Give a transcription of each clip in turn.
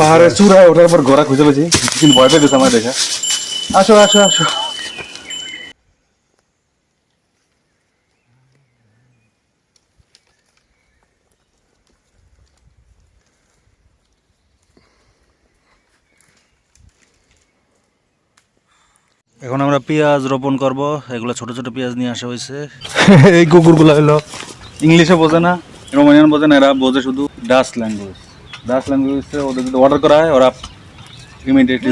পাহাড়ে চূড়ায় ওঠার পর ঘোরা খুঁজে পেয়েছি কিন্তু ভয় পেয়েছে আমার দেখা। আসো আসো আসো। এখন আমরা পেঁয়াজ রোপণ করব। এগুলো ছোট ছোট পেঁয়াজ নিয়ে আসা হয়েছে। এই কুকুরগুলো হলো। ইংলিশে বোঝে না রোমানিয়ান বোঝে না এরা বোঝে শুধু ডাস ল্যাঙ্গুয়েজ ডাস ল্যাঙ্গুয়েজ ওদের যদি অর্ডার করা হয় ওরা immediately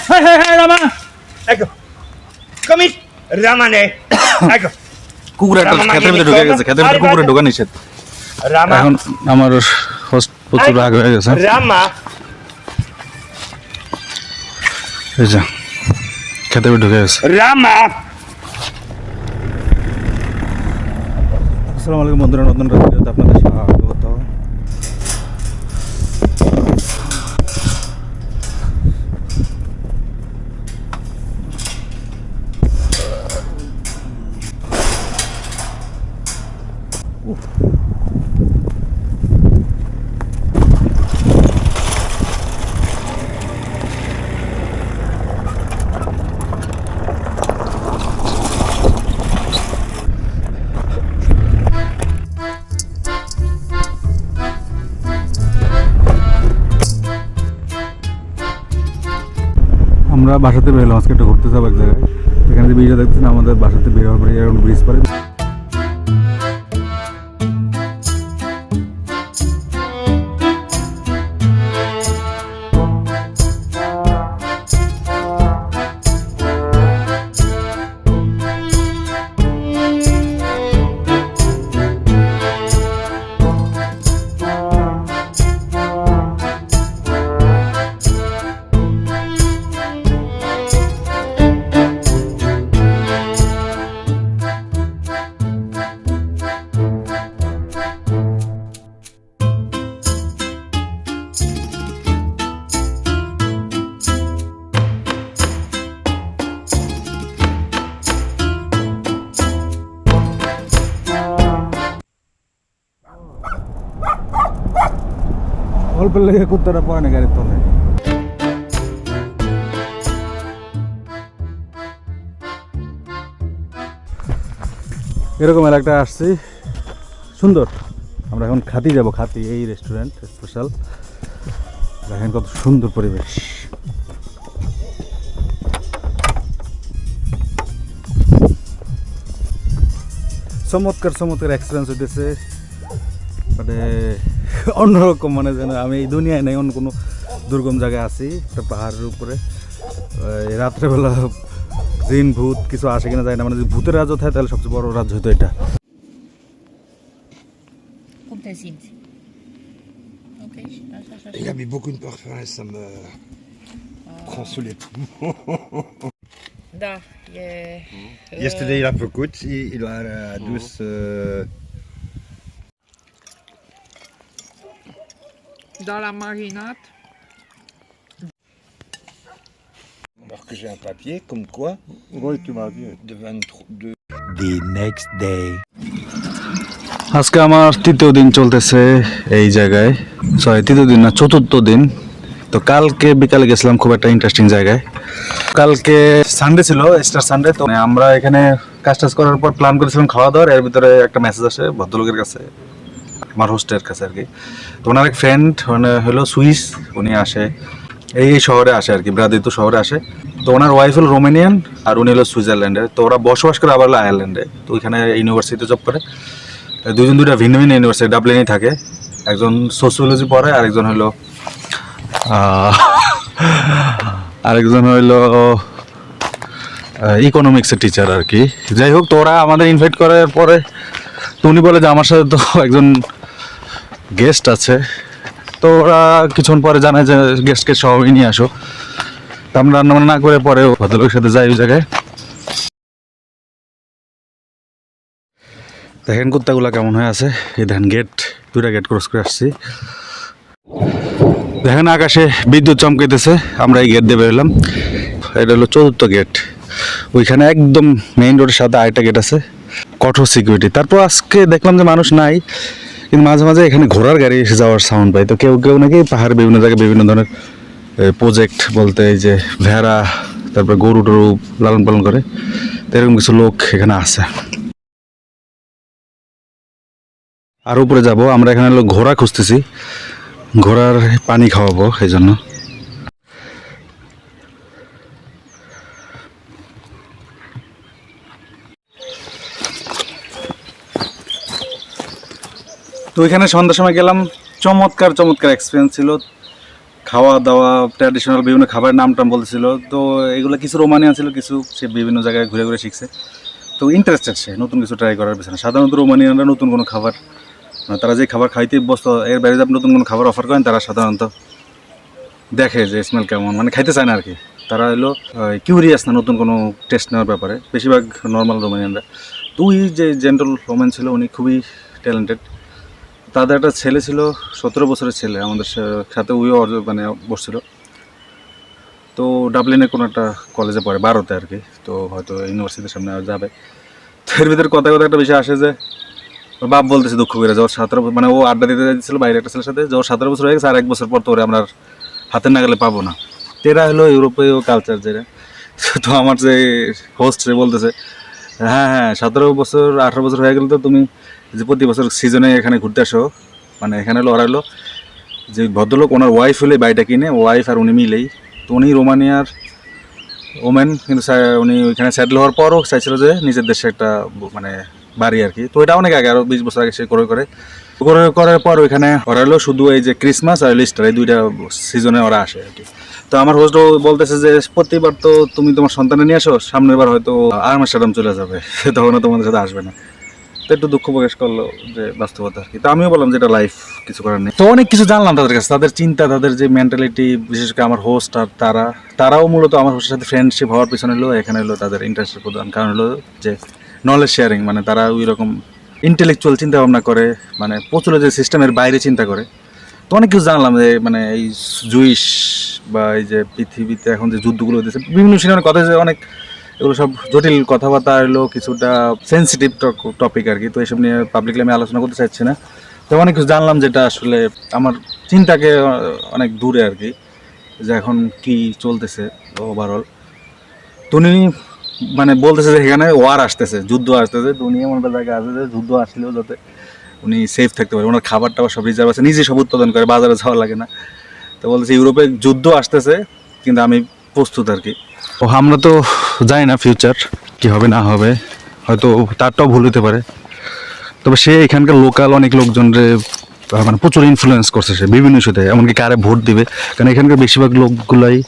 hey, hey, Rama. Ecco. Come in. Ramane. Ecco. কুকুর একটা ক্ষেতের ভিতরে ঢুকে গেছে ক্ষেতের ভিতরে কুকুরে ঢোকা নিষেধ. এখন আমার host প্রচুর রাগ হয়ে গেছে যে ক্ষেতের ঢুকে গেছে Rama. আসসালামু আলাইকুম বন্ধুরা নতুন ভিডিওতে আপনাদের স্বাগত। বাসাতে বেরোলাম। আজকে একটু ঘুরতে যাব এক জায়গায়। এখানে যে ব্রিজটা দেখছেন আমাদের বাসাতে বের হওয়ার পরে এরকম ব্রিজ পরে। অল্প লেগে কুত্তাটা পড়ে না গাড়ির তলায়। এরকম এলাকাটা আসছি। সুন্দর। আমরা এখন খাতি যাব, খাতি, এই রেস্টুরেন্ট স্পেশাল দেখেন কত সুন্দর পরিবেশ। চমৎকার চমৎকার এক্সপিরিয়েন্স হইতেছে। মানে অন্যরকম মানে যেন আমি এই দুনিয়ায় নেই অন্য কোনো দুর্গম জায়গায় আছি একটা পাহাড়ের উপরে রাত্রেবেলা জিন ভূত কিছু আসে কিনা যায় না মানে যদি ভূতের রাজ্য থাকে তাহলে সবচেয়ে বড় রাজ্য হতো এটা Komt hij ziet. Oké, dat is dat Ik heb hier beaucoup de parfum et ça me prend sous les poumons. Daar, je... Yesterday il a peu il, il a uh, douce. Uh, Dans la marinade. alors que j'ai un papier comme quoi Oui, tu m'as dit. de 23. De... the next day আজকে আমার তৃতীয় দিন চলতেছে এই জায়গায় sorry তৃতীয় দিন না চতুর্থ দিন তো কালকে বিকালে গেছিলাম খুব একটা ইন্টারেস্টিং জায়গায় কালকে সানডে ছিল স্টার সানডে তো আমরা এখানে কাজ টাজ করার পর প্ল্যান করেছিলাম খাওয়া দাওয়ার এর ভিতরে একটা মেসেজ আসে ভদ্রলোকের কাছে আমার হোস্টের কাছে আর কি। তো ওনার এক ফ্রেন্ড হলো সুইস উনি আসে। এই শহরে আসে আর কি ব্রাদিত শহরে আসে। তো ওনার ওয়াইফ হলো রোমানিয়ান আর উনি হলো সুইজারল্যান্ডে। তো ওরা বসবাস করে আবার হলো আয়ারল্যান্ডে। তো ওইখানে ইউনিভার্সিটিতে জব করে। দুজন দুইটা ভিন্ন ভিন্ন ইউনিভার্সিটি ডাবলিনেই থাকে। একজন সোসিওলজি পড়ে আরেকজন হলো আহ, আরেকজন হইল ইকোনমিক্সের টিচার আর কি। যাই হোক তো ওরা আমাদের ইনভাইট করার পরে তো উনি বলে যে আমার সাথে তো একজন গেস্ট আছে। তো ওরা কিছুক্ষণ পরে জানায় যে গেস্টকে সবাই নিয়ে আসো। তো আমরা রান্না বান্না না করে পরে ভদ্রলোকের সাথে যাই ওই জায়গায়। দেখেন কুত্তাগুলা কেমন হয়ে আছে। এই দেখেন গেট দুইটা গেট ক্রস করে আসছি। দেখেন আকাশে বিদ্যুৎ চমকাইতেছে। আমরা এই গেট দিয়ে বেরোলাম এটা হলো চতুর্থ গেট ওইখানে একদম মেইন রোডের সাথে আরেকটা গেট আছে। কঠোর সিকিউরিটি তারপর আজকে দেখলাম যে মানুষ নাই। কিন্তু মাঝে মাঝে এখানে ঘোড়ার গাড়ি এসে যাওয়ার সাউন্ড পাই। তো কেউ কেউ নাকি পাহাড়ে বিভিন্ন জায়গায় বিভিন্ন ধরনের প্রজেক্ট বলতে এই যে ভেড়া, তারপর গরু টরু লালন পালন করে। এরকম কিছু লোক এখানে আছে। আর উপরে যাব, আমরা এখানে ঘোড়া খুঁজতেছি। ঘোড়ার পানি খাওয়াবো, এই জন্য। তো ওইখানে সন্ধ্যার সময় গেলাম, চমৎকার চমৎকার এক্সপিরিয়েন্স ছিল। খাওয়া দাওয়া ট্র্যাডিশনাল বিভিন্ন খাবারের নাম টাম বলতেছিল। তো এগুলো কিছু রোমানিয়ান ছিল, কিছু সে বিভিন্ন জায়গায় ঘুরে ঘুরে শিখছে। তো ইন্টারেস্টেড সে, নতুন কিছু ট্রাই করার পিছনে। সাধারণত রোমানিয়ানরা নতুন কোনো খাবার মানে তারা যে খাবার খাইতে অভ্যস্ত এর বাইরে আপনি নতুন কোনো খাবার অফার করেন, তারা সাধারণত দেখে যে স্মেল কেমন মানে খাইতে চায় না আর কি তারা হলো কিউরিয়াস না নতুন কোনো টেস্ট নেওয়ার ব্যাপারে। বেশিরভাগ নর্মাল রোমানিয়ানরা। তো ওই যে জেন্টল রোমান ছিল, উনি খুবই ট্যালেন্টেড তাদের একটা ছেলে ছিল, সতেরো বছরের ছেলে আমাদের সাথে উইও মানে বসছিল। তো ডাবলিনে কোনো একটা কলেজে পড়ে, বারোতে আর কি। তো হয়তো ইউনিভার্সিটির সামনে যাবে। তো এর ভিতরে কথা কথা একটা বিষয় আসে যে, ওর বাপ বলতেছে দুঃখ করে যে, ওর সতেরো মানে ও আড্ডা দিতে যাচ্ছিল বাইরে একটা ছেলের সাথে, যে ওর সতেরো বছর হয়ে গেছে, আর এক বছর পর তো ওরে আমরা হাতের নাগালে পাবো না। তো এরা হলো ইউরোপীয় কালচার যেটা তো আমার যে হোস্ট সে বলতেছে হ্যাঁ হ্যাঁ সতেরো বছর, আঠারো বছর হয়ে গেলে তো তুমি যে প্রতি বছর সিজনে এখানে ঘুরতে আসো মানে এখানে হলো যে ভদ্রলোক, ওনার ওয়াইফ হলে বাড়িটা কিনে ওয়াইফ আর উনি মিলেই। তো উনি রোমানিয়ার ওমেন কিন্তু উনি ওইখানে সেটেল হওয়ার পরও চাইছিল যে নিজের দেশে একটা মানে বাড়ি আর কি। তো এটা অনেক আগে আরও বিশ বছর আগে সে করে। করে করে করার পর ওইখানে ওরা শুধু এই যে ক্রিসমাস আর লিস্টার এই দুইটা সিজনে ওরা আসে আর কি। তো আমার হোস্টও বলতেছে যে, প্রতিবার তো তুমি তোমার সন্তানে নিয়ে আসো, সামনের বার হয়তো আর্মাস্টারডাম চলে যাবে, তখনও তোমাদের সাথে আসবে না। তো একটু দুঃখ প্রকাশ করল যে বাস্তবতা আর কি। তো আমিও বললাম যে এটা লাইফ কিছু করার নেই। তো অনেক কিছু জানলাম তাদের কাছে, তাদের চিন্তা, তাদের যে মেন্টালিটি বিশেষ করে আমার হোস্ট আর তারা, তারাও মূলত আমার হোস্টের সাথে ফ্রেন্ডশিপ হওয়ার পিছনে হলো, এখানে হলো তাদের ইন্টারেস্টের প্রধান কারণ হলো যে নলেজ শেয়ারিং মানে তারা ওই রকম ইন্টেলেকচুয়াল চিন্তা ভাবনা করে মানে প্রচুর যে সিস্টেমের বাইরে চিন্তা করে। তো অনেক কিছু জানলাম যে মানে এই জুইশ বা এই যে পৃথিবীতে এখন যে যুদ্ধগুলো হতেছে বিভিন্ন সিনেমার কথা যে অনেক এগুলো সব জটিল কথাবার্তা হলো কিছুটা সেন্সিটিভ টপিক আর কি, তো এইসব নিয়ে পাবলিকলি আমি আলোচনা করতে চাইছি না। তো অনেক কিছু জানলাম যেটা আসলে আমার চিন্তাকে অনেক দূরে আর কি, যে এখন কি চলতেছে ওভারঅল তো উনি মানে বলতেছে যে এখানে ওয়ার আসতেছে, যুদ্ধ আসতেছে উনি এমন জায়গায় আছে যে যুদ্ধ আসলেও যাতে উনি সেফ থাকতে পারে। ওনার খাবার টাবার সব রিজার্ভ আছে, নিজে সব উৎপাদন করে, বাজারে যাওয়া লাগে না। তো বলতেছে, ইউরোপে যুদ্ধ আসতেছে, কিন্তু আমি প্রস্তুত আর কি। ও, আমরা তো জানি না ফিউচার কি হবে, না হবে। হয়তো তারটাও ভুল হতে পারে। তবে সে এখানকার লোকাল অনেক লোকজনরে মানে প্রচুর ইনফ্লুয়েন্স করছে সে বিভিন্ন ইস্যুতে। এমনকি কারে ভোট দিবে। কারণ এখানকার বেশিরভাগ লোকগুলাই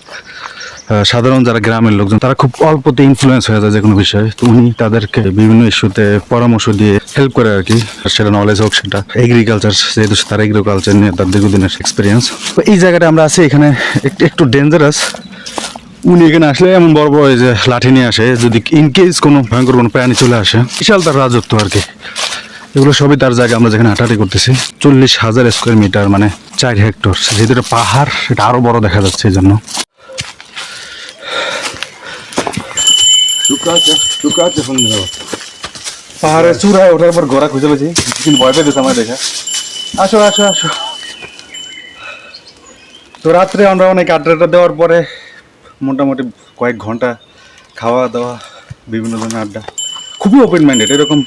সাধারণ যারা গ্রামের লোকজন, তারা খুব অল্পতে ইনফ্লুয়েন্স হয়ে যায় যে কোনো বিষয়ে। তো উনি তাদেরকে বিভিন্ন ইস্যুতে পরামর্শ দিয়ে হেল্প করে আর কি। সেটা নলেজ হোক, সেটা এগ্রিকালচার যেহেতু তার এগ্রিকালচার নিয়ে তার দীর্ঘদিনের এক্সপিরিয়েন্স তো এই জায়গাটা আমরা আছি, এখানে একটু ডেঞ্জারাস উনি এখানে আসলে এমন বড় বড় যে লাঠি নিয়ে আসে যদি ইন কেস কোনো ভয়ঙ্কর কোনো প্রাণী চলে আসে বিশাল তার রাজত্ব আর কি। এগুলো সবই তার জায়গা আমরা যেখানে হাঁটাহাঁটি করতেছি। চল্লিশ হাজার স্কোয়ার মিটার মানে চার হেক্টর যেহেতু এটা পাহাড় সেটা আরও বড় দেখা যাচ্ছে এই জন্য. পাহাড়ের চূড়ায় ওঠার পর ঘোড়া খুঁজে পেয়েছি। কিন্তু ভয় পেয়েছে আমার দেখে। আসো আসো আসো। তো রাত্রে আমরা অনেক আড্ডা দেওয়ার পরে মোটামুটি কয়েক ঘণ্টা খাওয়া দাওয়া, বিভিন্ন ধরনের আড্ডা। খুবই ওপেন মাইন্ডেড এরকম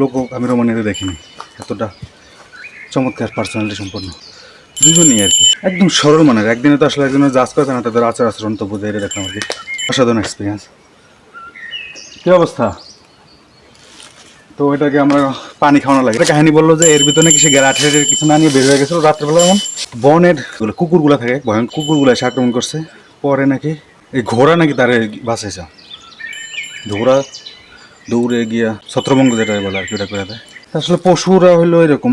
লোক আমি রোমানিয়াতে দেখিনি। এতটা চমৎকার পার্সোনালিটি সম্পন্ন। দুজনই আর কি। একদম সরল মানের, একদিনে তো আসলে একজনের জাজ করতে না তাদের আচার আচরণ তো বুঝে এটা দেখলাম আর কি। অসাধারণ এক্সপিরিয়েন্স কী অবস্থা? তো এটাকে আমরা পানি খাওয়ানো লাগে। এটা কাহিনী বলল যে এর ভিতরে নাকি সে গ্যারাটের কিছু না নিয়ে বের হয়ে গেছিল রাত্রেবেলা। এমন বনেরগুলো কুকুরগুলো থাকে, ভয়ঙ্কর কুকুরগুলো এসে আক্রমণ করছে। পরে নাকি? এই ঘোড়া নাকি তারে বাঁচাইছে? ঘোড়া দৌড়ে গিয়া ছত্রভঙ্গ যেটা বলে আর কি, ওটা করে দেয়। আসলে পশুরা হলো এরকম।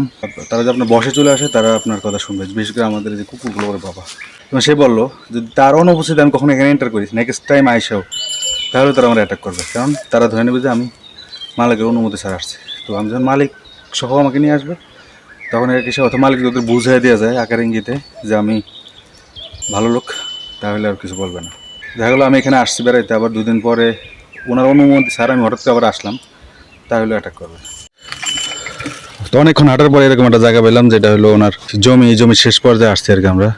তারা যে আপনার বসে চলে আসে, তারা আপনার কথা শুনবে। বিশেষ করে আমাদের যে কুকুরগুলো বাবা। এবং সে বলল, যদি তার অনুপস্থিতি আমি কখনো এখানে এন্টার করি নেক্সট টাইম আইসাও, তাহলে তারা আমার অ্যাটাক করবে। কারণ তারা ধরে নেবে যে আমি মালিকের অনুমতি ছাড়া আসছে। তো আমি যখন মালিক সহ আমাকে নিয়ে আসবে, তখন এর কিছু অথবা মালিক যদি বুঝিয়ে দেওয়া যায়, আকার ইঙ্গিতে, যে আমি ভালো লোক তাহলে আর কিছু বলবে না। দেখা গেলো আমি এখানে আসছি বেড়াইতে, আবার দুদিন পরে ওনার অনুমতি, স্যার, আমি হঠাৎ আবার আসলাম। তাহলে অ্যাটাক করবে। তো অনেকক্ষণ হাঁটার পরে এরকম একটা জায়গা পেলাম, যেটা হলো ওনার জমি জমি শেষ পর্যায়ে আসছে আর কি আমরা।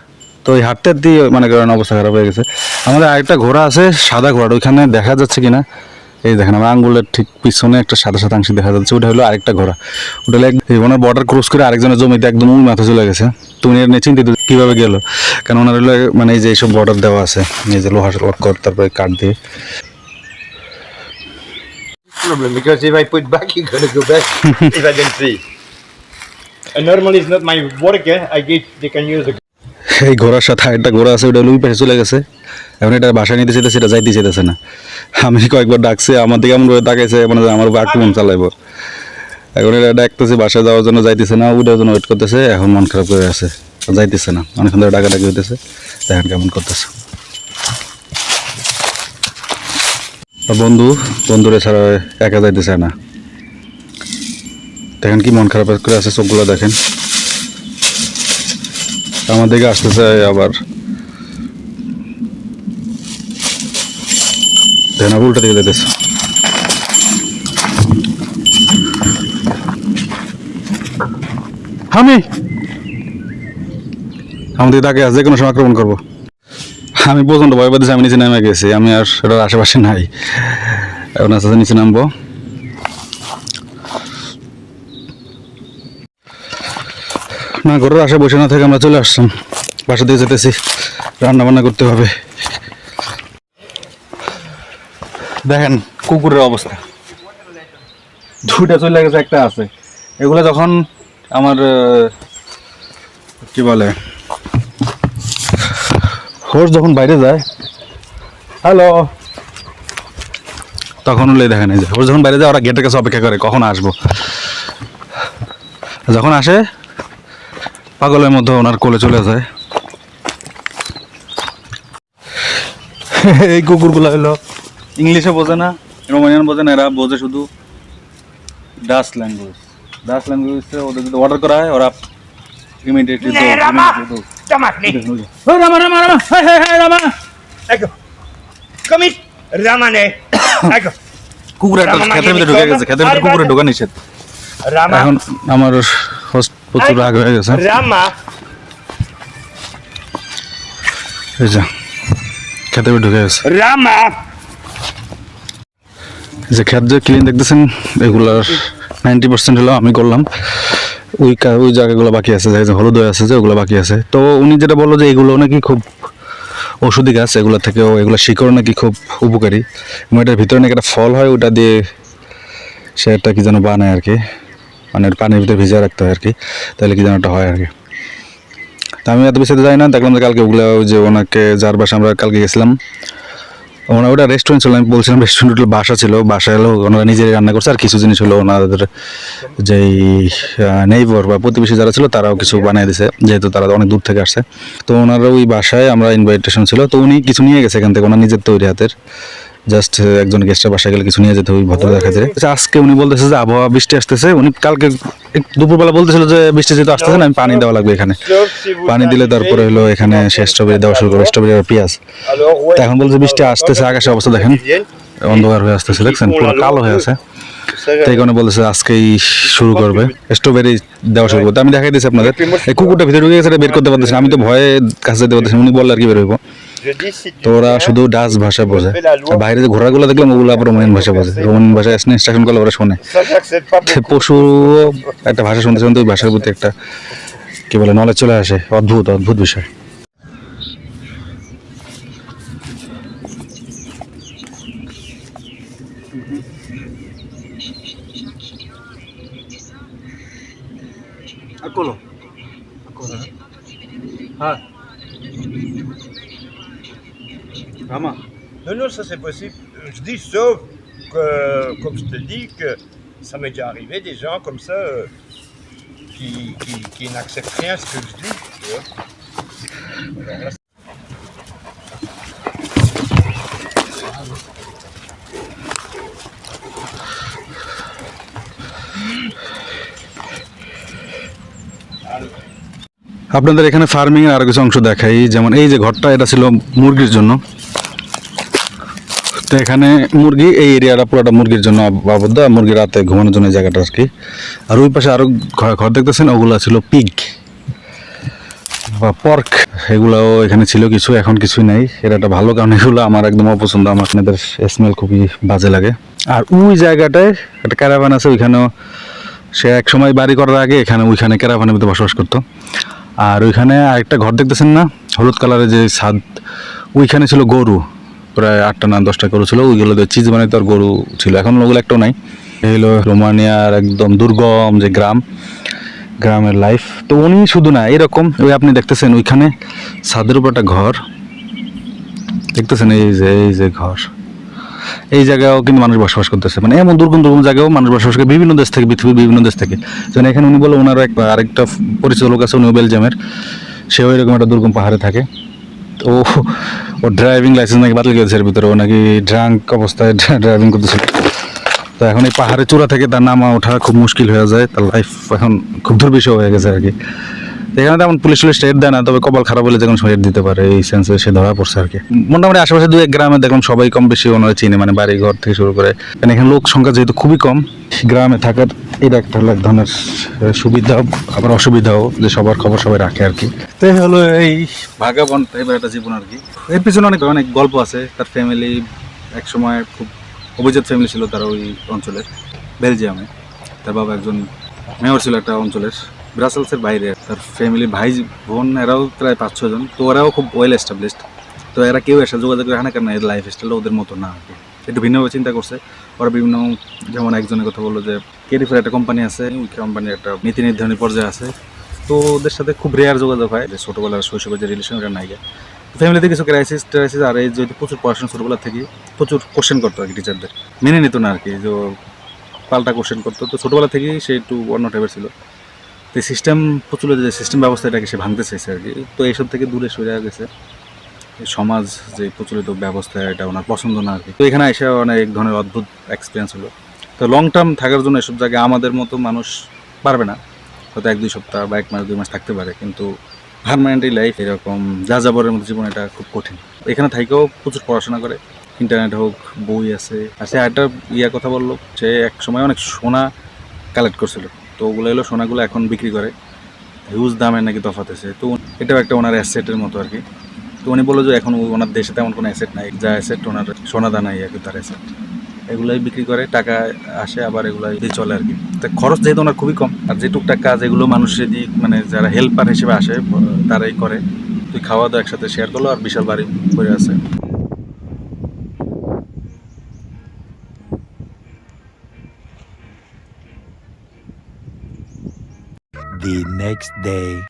তো ওই হাঁটতে দিয়ে মানে অবস্থা খারাপ হয়ে গেছে। আমাদের আরেকটা ঘোড়া আছে, সাদা ঘোড়া ওইখানে দেখা যাচ্ছে কিনা। এই দেখেন আমার আঙ্গুলের ঠিক পিছনে একটা সাদা শতাংশ দেখা যাচ্ছে ওটা হলো আরেকটা ঘোড়া ওটা ওনার বর্ডার ক্রস করে আরেকজনের জমিতে একদম উল মাথা চলে গেছে তো উনি নিয়ে চিন্তিত কীভাবে গেল কারণ ওনার হলো মানে এই যে এইসব বর্ডার দেওয়া আছে এই যে লোহা লক্কর তারপরে কাঠ দিয়ে problem because if I put back, you're gonna go back if I don't see. And normally it's not my work, eh? I give, they can use the এই ঘোড়ার সাথে একটা ঘোড়া আছে ওটা লুই পাশে চলে গেছে। এখন এটা বাসায় নিতে চাইতে সেটা যাইতে চাইতেছে না। আমি কয়েকবার ডাকছে, আমার দিকে এমন করে তাকাইছে মানে আমার আক্রমণ চালাইবো। এখন এটা ডাকতেছে, বাসায় যাওয়ার জন্য যাইতেছে না ওটার জন্য ওয়েট করতেছে, এখন মন খারাপ করে আছে, যাইতেছে না। অনেকক্ষণ ধরে ডাকা ডাকাডাকি হইতেছে, দেখেন কেমন করতেছে। বন্ধু, বন্ধুরে ছাড়া একা যাইতেছে না। দেখেন কি মন খারাপ করে আছে, চোখগুলো দেখেন। আমার দিকে আসতেছে আবার। দেখেন উল্টা দিকে যেতেছে আমি আমাদের তাকে যে কোনো সময় আক্রমণ করব। আমি প্রচণ্ড ভয় পাচ্ছি আমি নিচে নেমে গেছি, আমি আর সেটার আশেপাশে নাই। এখন আস্তে আস্তে নিচে নামবো। না ঘরের আশে বসে না থেকে আমরা চলে আসলাম। বাসা দিয়ে যেতেছি। রান্না বান্না করতে হবে। দেখেন, কুকুরের অবস্থা। দুইটা চলে গেছে, একটা আছে। এগুলো যখন আমার কি বলে হোর্স যখন বাইরে যায়, হ্যালো, তখন হলে দেখেন এই যে হোর্স যখন বাইরে যায়, ওরা গেটের কাছে অপেক্ষা করে, কখন আসব। যখন আসে পাগলের মধ্যে ওনার কোলে চলে যায় এই কুকুরগুলো হলো ইংলিশে বোঝে না রোমানিয়ান বোঝে না এরা বোঝে শুধু ডাস ল্যাঙ্গুয়েজ ডাস ল্যাঙ্গুয়েজে ওদের যদি অর্ডার করা হয় ওরা ইমিডিয়েটলি! রামা রামা রামা হ্যাঁ হ্যাঁ হ্যাঁ রামা eens. Ramane. Ecco. কুকুর একটা রামা খেতের ভিতরে ঢুকে গেছে খেতের ভিতরে কুকুরে। ঢোকা নিষেধ এখন আমার host প্রচুর রাগ হয়ে গেছে। Rama. এই যে খেতে ঢুকে গেছে। Rama. যে খেত যে ক্লিন দেখতেছেন এগুলার নাইনটি পার্সেন্ট হলো আমি করলাম। ওই ওই জায়গাগুলো বাকি আছে যে হলুদ হয়ে আছে যে ওগুলো বাকি আছে। তো উনি যেটা বলল যে এগুলো নাকি খুব ওষুধি গাছ এগুলো থেকেও এগুলো শিকড় নাকি খুব উপকারী। এবং এটার ভিতরে নাকি একটা ফল হয় ওটা দিয়ে সে একটা কি যেন বানায় আর কি। মানে পানির ভিতরে ভিজা রাখতে হয় আর কি, তাহলে কি যেন একটা হয় আর কি। তা আমি এত বিস্তারিত যাই না, দেখলাম যে কালকে ওগুলো যে ওনাকে যার বাসা আমরা কালকে গেছিলাম ওনার ওটা রেস্টুরেন্ট ছিল, আমি বলছিলাম রেস্টুরেন্ট বাসা ছিল বাসা এলো, ওনারা নিজেরাই রান্না করছে, আর কিছু জিনিস হলো ওনাদের যেই নেইবর বা প্রতিবেশী যারা ছিল, তারাও কিছু বানিয়ে দিছে, যেহেতু তারা অনেক দূর থেকে আসছে। তো ওনারা ওই বাসায় আমরা ইনভাইটেশন ছিল, তো উনি কিছু নিয়ে গেছে এখান থেকে, ওনার নিজের তৈরি হাতের। জাস্ট একজন গেস্টের বাসায় গেলে কিছু নিয়ে যেতে হবে ভদ্রতার খাতিরে। আচ্ছা, আজকে উনি বলতেছে যে আবহাওয়া বৃষ্টি আসতেছে। উনি কালকে দুপুরবেলা বলতেছিল যে বৃষ্টি যেহেতু আসতেছে না আমি পানি দেওয়া লাগবে এখানে। পানি দিলে তারপরে হলো এখানে সে স্ট্রবেরি দেওয়া শুরু করবে স্ট্রবেরি আর পেঁয়াজ। তো এখন বলছে বৃষ্টি আসতেছে আকাশের অবস্থা দেখেন। অন্ধকার হয়ে আসতেছে দেখছেন? পুরো কালো হয়ে আছে। তাই কারণে বলেছে আজকেই শুরু করবে। স্ট্রবেরি দেওয়া শুরু করবে। তো আমি দেখাই দিচ্ছি আপনাদের। এই কুকুরটা ভিতরে ঢুকে গেছে বের করতে পারতেছি না। আমি তো ভয়ে কাছে যেতে পারতেছি উনি বললে আর কি বের হইব? তো ওরা শুধু ডাচ ভাষা বোঝে। বাইরে যে ঘোড়াগুলো দেখলাম ওগুলো আবার রোমানিয়ান ভাষা বোঝে। রোমানিয়ান ভাষায় ইনস্ট্রাকশন করলে ওরা শোনে. পশু একটা ভাষা শুনতে শুনতে ওই ভাষার প্রতি একটা কি বলে নলেজ চলে আসে। অদ্ভুত অদ্ভুত বিষয়। Non, non, ça c'est possible. Je dis sauf que, comme je te dis, que ça m'est déjà arrivé des gens comme ça euh, qui, qui, qui n'acceptent rien ce que je dis. tu vois. Alors là, আপনাদের এখানে farming এর আরো কিছু অংশ দেখাই যেমন এই যে ঘরটা এটা ছিল মুরগির জন্য তো এখানে মুরগি, এই এরিয়াটা পুরোটা মুরগির জন্য আবদ্ধ। মুরগি রাতে ঘুমানোর জন্য জায়গাটা আর কি আর ওই পাশে আরও ঘর ঘর দেখতেছেন? ওগুলো ছিল পিগ বা পর্ক এগুলাও এখানে ছিল কিছু, এখন কিছুই নাই। এটা একটা ভালো কারণ এগুলো আমার একদম অপছন্দ। আমার এদের স্মেল খুবই বাজে লাগে। আর ওই জায়গাটায় একটা ক্যারাভান আছে, ওইখানেও সে এক সময় বাড়ি করার আগে এখানে, ওইখানে ক্যারাভানের মধ্যে বসবাস করতো। আর ওইখানে আরেকটা ঘর দেখতেছেন না? হলুদ কালারের যে ছাদ, ওইখানে ছিল গরু। প্রায় আটটা না দশটা গরু ছিল। ওইগুলো দিয়ে চিজ বানাইতো আর গরু ছিল। এখন ওগুলো একটাও নাই। এই হলো রোমানিয়ার একদম দুর্গম যে গ্রাম, গ্রামের লাইফ তো উনি শুধু না, এরকম ওই আপনি দেখতেছেন ওইখানে ছাদের উপর একটা ঘর। দেখতেছেন এই যে এই যে ঘর। এই জায়গায়ও কিন্তু মানুষ বসবাস করতেছে। মানে এমন দুর্গম দুর্গম জায়গাও মানুষ বসবাস করে। বিভিন্ন দেশ থেকে, পৃথিবীর বিভিন্ন দেশ থেকে। যেমন এখানে উনি বলে ওনার এক, আরেকটা পরিচিত লোক আছে, উনিও বেলজিয়ামের। সেও এরকম একটা দুর্গম পাহাড়ে থাকে। তো ও ড্রাইভিং লাইসেন্স নাকি বাতিল করেছে এর ভিতরে, ও নাকি ড্রাঙ্ক অবস্থায় ড্রাইভিং করতেছিল তো এখন এই পাহাড়ের চূড়া থেকে তার নামা ওঠা খুব মুশকিল হয়ে যায়, তার লাইফ এখন খুব দুর্বিষয় হয়ে গেছে আর কি। এখানে তেমন পুলিশ টুলিশ স্টেট দেয় না, তবে কপাল খারাপ হলে যখন সময় দিতে পারে, এই সেন্সে সে ধরা পড়ছে আর কি। মোটামুটি আশেপাশে দু এক গ্রামে দেখলাম সবাই কম বেশি ওনারা চিনে মানে বাড়ি ঘর থেকে শুরু করে। কারণ এখানে লোক সংখ্যা যেহেতু খুবই কম, গ্রামে থাকার এটা একটা হলো এক ধরনের সুবিধাও, আবার অসুবিধাও যে সবার খবর সবাই রাখে আর কি। তো এই হলো এই ভাগাবন টাইপের একটা জীবন আর কি। এর পিছনে অনেক অনেক গল্প আছে, তার ফ্যামিলি এক সময় খুব অভিজাত ফ্যামিলি ছিল তার ওই অঞ্চলের, বেলজিয়ামে। তার বাবা একজন মেয়র ছিল একটা অঞ্চলের। ব্রাসেলসের বাইরে। তার ফ্যামিলি ভাই, বোন, এরাও প্রায় পাঁচ ছজন তো ওরাও খুব ওয়েল এস্টাবলিশড তো এরা কেউ এসে যোগাযোগ করে না কেন এর লাইফ স্টাইল ওদের মতো না একটু ভিন্নভাবে চিন্তা করছে। ওরা বিভিন্ন, যেমন একজনের কথা বলল যে কেরিফের একটা কোম্পানি আছে, ওই কোম্পানির একটা নীতি নির্ধারণী পর্যায়ে আছে। তো ওদের সাথে খুব রেয়ার যোগাযোগ হয় যে, ছোটোবেলার শৈশবের যে রিলেশন ওটা নাই ফ্যামিলিতে কিছু ক্রাইসিস ট্রাইসিস, আর এই যেহেতু প্রচুর পড়াশোনা ছোটোবেলা থেকে প্রচুর কোশ্চেন করতো আর কি টিচারদের মেনে নিত না আর কি যে পাল্টা কোশ্চেন করতো। তো ছোটোবেলা থেকেই সে একটু অন্য টাইপের ছিল। তো সিস্টেম প্রচলিত যে সিস্টেম ব্যবস্থা এটাকে সে ভাঙতে চাইছে আর কি। তো এইসব থেকে দূরে সরে গেছে। সমাজ যে প্রচলিত ব্যবস্থা, এটা ওনার পছন্দ না আর কি। তো এখানে এসে অনেক ধরনের অদ্ভুত এক্সপিরিয়েন্স হলো। তো লং টার্ম থাকার জন্য এসব জায়গায় আমাদের মতো মানুষ পারবে না। হয়তো এক দুই সপ্তাহ বা এক মাস, দুই মাস থাকতে পারে, কিন্তু পারমানেন্টলি লাইফ এরকম যা যাবরের মতো জীবন এটা খুব কঠিন। এখানে থাকেও প্রচুর পড়াশোনা করে। ইন্টারনেট হোক, বই আছে। আর সে একটা ইয়া কথা বলল, সে এক সময় অনেক সোনা কালেক্ট করছিল। তো ওগুলো এলো সোনাগুলো এখন বিক্রি করে। হিউজ দামে নাকি তফাত আছে। তো এটাও একটা ওনার অ্যাসেটের মতো আর কি তো উনি বলল যে এখন ওনার দেশে তেমন কোনো অ্যাসেট নাই। যা অ্যাসেট ওনার সোনা দানাই আর কি তার অ্যাসেট এগুলোই বিক্রি করে টাকা আসে, আবার এগুলাই দিয়ে চলে আর কি তো খরচ যেহেতু ওনার খুবই কম, আর যে টুকটাক কাজ এগুলো মানুষের দিয়ে মানে যারা হেল্পার হিসেবে আসে, তারাই করে। তুই খাওয়া দাওয়া একসাথে শেয়ার করল, আর বিশাল বাড়ি করে আছে। Next day.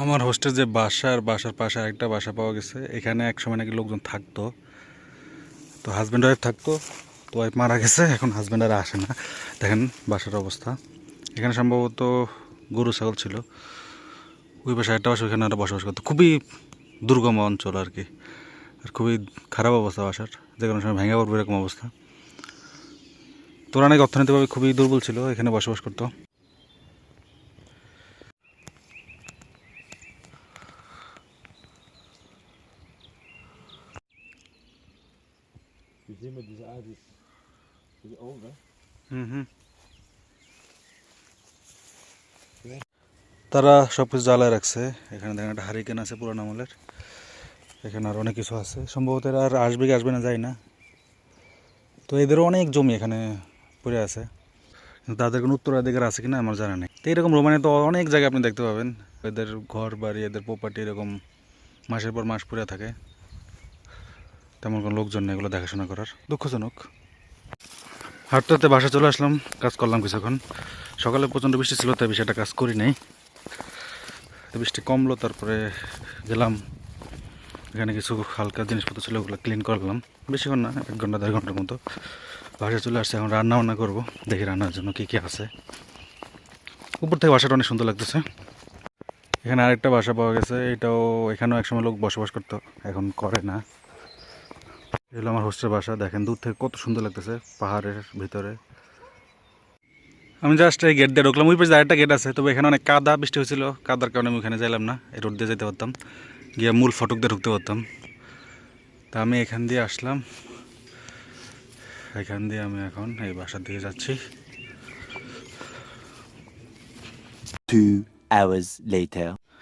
আমার হোস্টেল যে বাসার বাসার পাশে আরেকটা বাসা পাওয়া গেছে, এখানে এক সময় নাকি লোকজন থাকতো। তো হাজব্যান্ড ওয়াইফ থাকতো, তো ওয়াইফ মারা গেছে, এখন হাজব্যান্ড আর আসে না। দেখেন বাসার অবস্থা। এখানে সম্ভবত গরু, ছাগল ছিল। ওই পাশে একটা বাসা, ওইখানে আর বসবাস করতো। খুবই দুর্গম অঞ্চল আর কি। আর খুবই খারাপ অবস্থা বাসার। যে কোনো সময় ভেঙে পড়বে এরকম অবস্থা। তোরা অনেক অর্থনৈতিকভাবে খুবই দুর্বল ছিল, এখানে বসবাস করতো হুম হুম তারা সব কিছু জ্বালায় রাখছে। এখানে দেখেন একটা হারিকেন আছে, পুরান আমলের। এখানে আর অনেক কিছু আছে। সম্ভবত এরা আর আসবে কি আসবে না যায় না। তো এদেরও অনেক জমি এখানে পড়ে আছে। কিন্তু তাদের কোনো উত্তরাধিকার আছে কিনা আমার জানা নেই। তো এরকম রোমানে তো অনেক জায়গায় আপনি দেখতে পাবেন। এদের ঘর বাড়ি, এদের প্রপার্টি এরকম মাসের পর মাস পড়ে থাকে। তেমন কোনো লোকজন এগুলো দেখাশোনা করার। দুঃখজনক। হাঁটতে বাসা চলে আসলাম, কাজ করলাম কিছুক্ষণ। সকালে প্রচণ্ড বৃষ্টি ছিল, তাই বিষয়টা কাজ করি নাই। বৃষ্টি কমলো, তারপরে গেলাম। এখানে কিছু হালকা জিনিসপত্র ছিল, ওগুলো ক্লিন করলাম বেশিক্ষণ না, এক ঘণ্টা, দেড় ঘণ্টার মতো। বাসায় চলে আসছে, এখন রান্না বান্না করব। দেখি রান্নার জন্য কী কী আছে। উপর থেকে বাসাটা অনেক সুন্দর লাগতেছে। এখানে আরেকটা বাসা পাওয়া গেছে, এটাও এখানেও একসময় লোক বসবাস করতো, এখন করে না। এগুলো আমার হোস্টেল বাসা। দেখেন দূর থেকে কত সুন্দর লাগতেছে পাহাড়ের ভিতরে। আমি জাস্ট এই গেট দিয়ে ঢুকলাম। ওই পাশে আরেকটা গেট আছে তবে এখানে অনেক কাদা বৃষ্টি হয়েছিল। কাদার কারণে আমি ওখানে যাইলাম না। এই রোড দিয়ে যেতে পারতাম। গিয়ে মূল ফটক দিয়ে ঢুকতে পারতাম। তা আমি এখান দিয়ে আসলাম। এখান দিয়ে আমি এখন এই বাসার দিকে যাচ্ছি.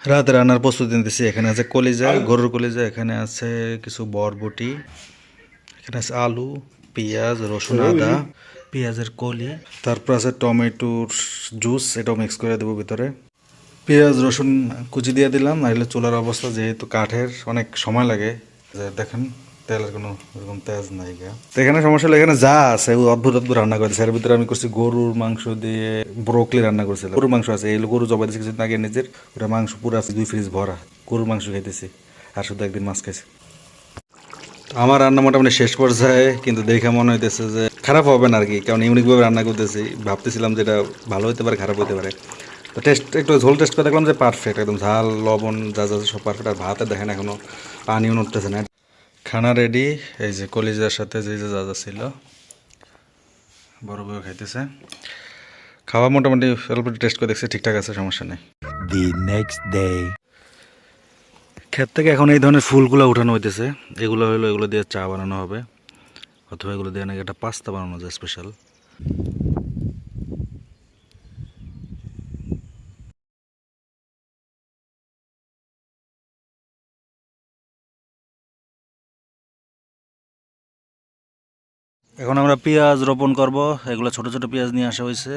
রাতে রান্নার প্রস্তুতি নিতেছি। এখানে আছে কলিজা গরুর কলিজা এখানে আছে কিছু বরবটি। এখানে আছে আলু পেঁয়াজ রসুন আদা পেঁয়াজের কলি। তারপর আছে টমেটোর জুস এটাও মিক্স করে দেবো ভিতরে। পেঁয়াজ রসুন কুচি দিয়ে দিলাম আর হলে চুলার অবস্থা যেহেতু কাঠের অনেক সময় লাগে। যে দেখেন তেলের কোনো এরকম তেজ নাই গা। তো এখানে সমস্যা হলো এখানে যা আছে ও অদ্ভুত অদ্ভুত রান্না করেছে। এর ভিতরে আমি করছি গরুর মাংস দিয়ে ব্রোকলি রান্না করছিলাম। গরুর মাংস আছে এই গরু জবাই দিয়েছি কিছুদিন আগে নিজের। ওটা মাংস পুরো আছে দুই ফ্রিজ ভরা। গরুর মাংস খাইতেছি আর শুধু একদিন মাছ খাইছি। আমার রান্না মোটামুটি শেষ পর্যায়ে, কিন্তু দেখে মনে হইতেছে যে খারাপ হবে না আর কি কারণ ইউনিকভাবে রান্না করতেছি, ভাবতেছিলাম যেটা ভালো হতে পারে, খারাপ হতে পারে। তো টেস্ট একটু ঝোল টেস্ট করে দেখলাম যে পারফেক্ট একদম ঝাল, লবণ, যা যা সব পারফেক্ট আর ভাতে দেখেন এখনও পানিও নড়তেছে না। খানা রেডি এই যে কলিজার সাথে যে যে যা যা ছিল, বড় বউ খাইতেছে। খাওয়া মোটামুটি অল্প টেস্ট করে দেখছি, ঠিকঠাক আছে, সমস্যা নেই। দি next day. ক্ষেত থেকে এখন এই ধরনের ফুলগুলো উঠানো হইতেছে। এগুলো হলো এগুলো দিয়ে চা বানানো হবে। অথবা এগুলো দিয়ে নাকি একটা পাস্তা বানানো যায় স্পেশাল এখন আমরা পেঁয়াজ রোপণ করব। এগুলো ছোট ছোট পেঁয়াজ নিয়ে আসা হয়েছে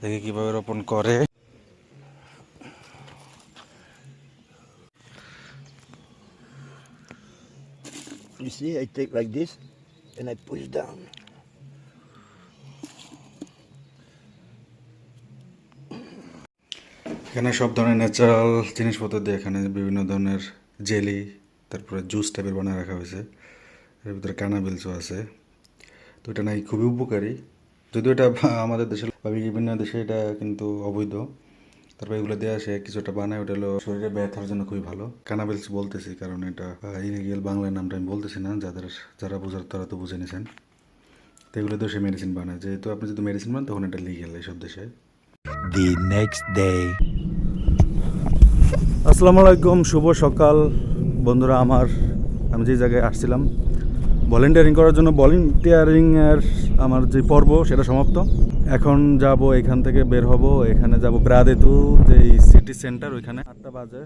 দেখি কীভাবে রোপণ করে। You see, I take like this and I push down. এখানে সব ধরনের ন্যাচারাল জিনিসপত্র দিয়ে এখানে বিভিন্ন ধরনের জেলি তারপরে জুস টাইপের বানিয়ে রাখা হয়েছে। এর ভিতরে কানাবিলসও আছে। তো এটা নাকি খুবই উপকারী। যদিও এটা আমাদের দেশে বা বিভিন্ন দেশে এটা কিন্তু অবৈধ। তারপর এগুলো দেওয়া আসে কিছুটা বানায় ওটা হলো শরীরে ব্যথার জন্য খুবই ভালো। কানাবিলস বলতেছি কারণ এটা ইলিগেল বাংলার নামটা আমি বলতেছি না যাদের যারা বোঝার তারা তো বুঝে নিয়েছেন তো এগুলো দেশে মেডিসিন বানায়। যেহেতু আপনি যদি মেডিসিন বানান তখন এটা লিগেল এইসব দেশে। দি নেক্সট ডে আসসালামু আলাইকুম শুভ সকাল। বন্ধুরা আমার আমি যে জায়গায় আসছিলাম ভলেন্টিয়ারিং করার জন্য ভলেন্টিয়ারিংয়ের আমার যে পর্ব সেটা সমাপ্ত। এখন যাব এখান থেকে বের হব, এখানে যাব ব্রাদেতু যে সিটি সেন্টার ওইখানে আটটা বাজে,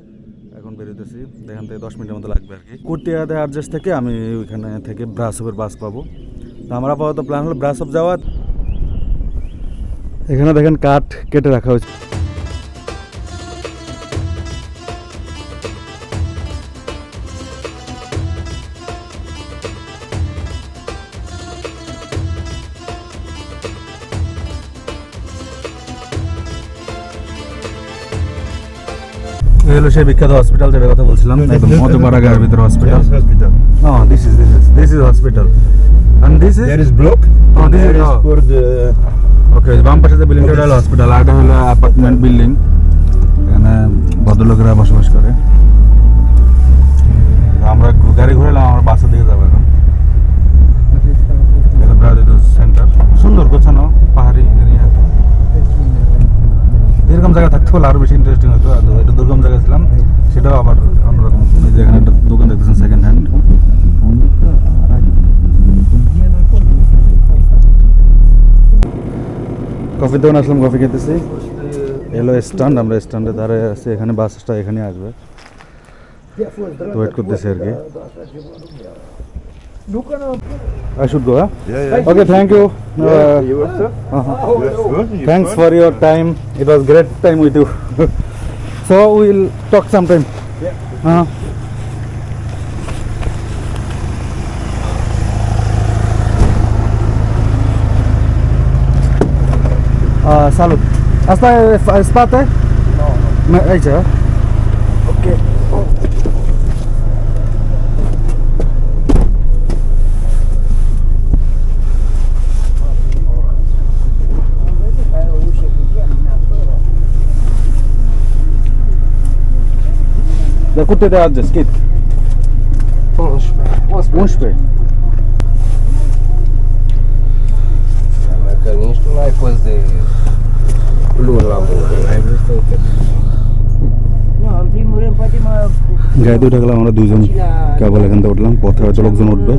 এখন বেরোতেছি। এখান থেকে দশ মিনিটের মতো লাগবে আর কি। কুর্তিয়াতে আর্জেস থেকে আমি ওইখানে থেকে ব্রাসপের বাস পাবো। তো আমার আপাতত প্ল্যান হলো ব্রাসপ যাওয়ার। এখানে দেখেন কাঠ কেটে রাখা হয়েছে। হলো সেই বিখ্যাত হসপিটাল যেটা কথা বলছিলাম একদম মধ্যপাড়া গায়ের ভিতরে hospital Yes, this is this is this is hospital and this is there is block is this is for the okay বাম পাশে যে বিল্ডিংটা হলো হসপিটাল আর এটা হলো অ্যাপার্টমেন্ট বিল্ডিং এখানে ভদ্রলোকেরা বসবাস করে। আমরা গাড়ি ঘুরে আমরা বাসের দিকে যাব এখন এটা ব্রাজিল সেন্টার সুন্দর গোছানো পাহাড়ি এরিয়া এরকম জায়গা থাকতে হলে আরও বেশি ইন্টারেস্টিং হতো। এটা দুর্গম জায়গা ছিলাম সেটাও আবার অন্যরকম। এই যে এখানে একটা দোকান দেখতেছেন সেকেন্ড হ্যান্ড কফি দোকান আসলাম কফি খেতেছি। এলো স্ট্যান্ড আমরা স্ট্যান্ডে ধারে আছি এখানে বাসটা এখানে আসবে। ওয়েট করতেছি আর কি। I should go, huh? Yeah, yeah. Okay, thank you. Uh, you also? uh-huh. Yes, good. You Thanks fine? for your time. It was great time with you. so we'll talk sometime. Yeah. Uh-huh. Uh, salud. ¿Hasta espate? No. Me, De câte de ați deschid? 11. 11. Că nici tu n-ai fost de luni la muncă. Ai vrut să te... Nu, în primul rând, poate mă... গাড়ি উঠে গেলাম আমরা দুজন কেবল এখান থেকে উঠলাম পথে হয়তো লোকজন উঠবে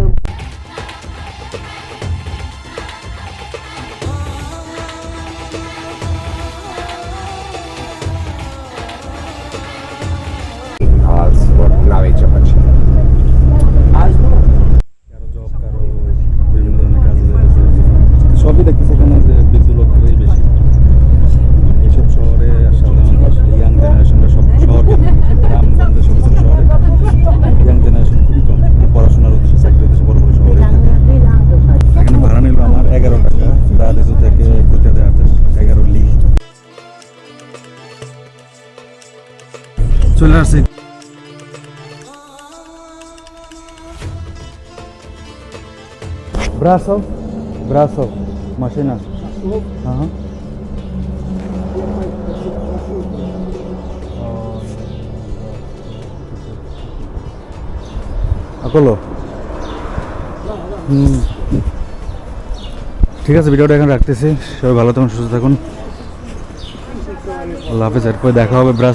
Braso, braso, mașina. Aha. Acolo. হুম ঠিক আছে ভিডিওটা এখন রাখতেছি সবাই ভালো থাকুন সুস্থ থাকুন আল্লাহ হাফেজ এরপরে দেখা হবে ব্রাস